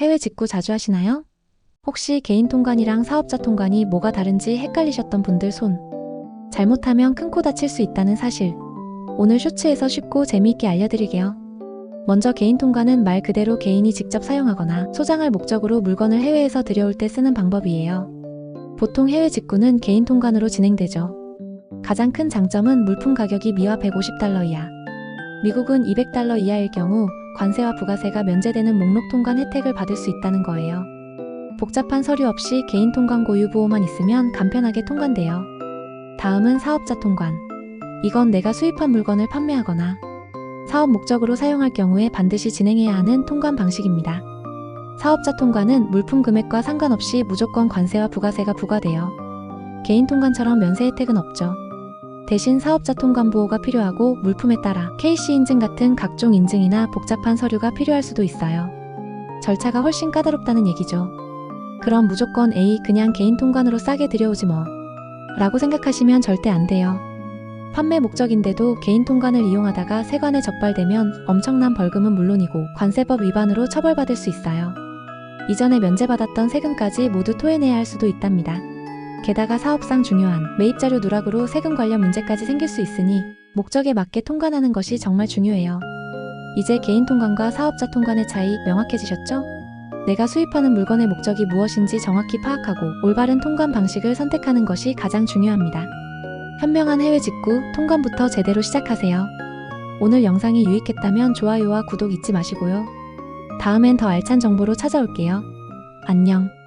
해외 직구 자주 하시나요? 혹시 개인 통관이랑 사업자 통관이 뭐가 다른지 헷갈리셨던 분들 손. 잘못하면 큰 코 다칠 수 있다는 사실. 오늘 쇼츠에서 쉽고 재미있게 알려드릴게요. 먼저 개인 통관은 말 그대로 개인이 직접 사용하거나 소장할 목적으로 물건을 해외에서 들여올 때 쓰는 방법이에요. 보통 해외 직구는 개인 통관으로 진행되죠. 가장 큰 장점은 물품 가격이 미화 150달러 이하. 미국은 200달러 이하일 경우 관세와 부가세가 면제되는 목록 통관 혜택을 받을 수 있다는 거예요. 복잡한 서류 없이 개인 통관 고유 보호만 있으면 간편하게 통관돼요. 다음은 사업자 통관. 이건 내가 수입한 물건을 판매하거나 사업 목적으로 사용할 경우에 반드시 진행해야 하는 통관 방식입니다. 사업자 통관은 물품 금액과 상관없이 무조건 관세와 부가세가 부과돼요. 개인 통관처럼 면세 혜택은 없죠. 대신 사업자 통관 보호가 필요하고 물품에 따라 KC 인증 같은 각종 인증이나 복잡한 서류가 필요할 수도 있어요. 절차가 훨씬 까다롭다는 얘기죠. 그럼 무조건 A 그냥 개인 통관으로 싸게 들여오지 뭐. 라고 생각하시면 절대 안 돼요. 판매 목적인데도 개인 통관을 이용하다가 세관에 적발되면 엄청난 벌금은 물론이고 관세법 위반으로 처벌받을 수 있어요. 이전에 면제받았던 세금까지 모두 토해내야 할 수도 있답니다. 게다가 사업상 중요한 매입자료 누락으로 세금 관련 문제까지 생길 수 있으니 목적에 맞게 통관하는 것이 정말 중요해요. 이제 개인 통관과 사업자 통관의 차이 명확해지셨죠? 내가 수입하는 물건의 목적이 무엇인지 정확히 파악하고 올바른 통관 방식을 선택하는 것이 가장 중요합니다. 현명한 해외 직구 통관부터 제대로 시작하세요. 오늘 영상이 유익했다면 좋아요와 구독 잊지 마시고요. 다음엔 더 알찬 정보로 찾아올게요. 안녕.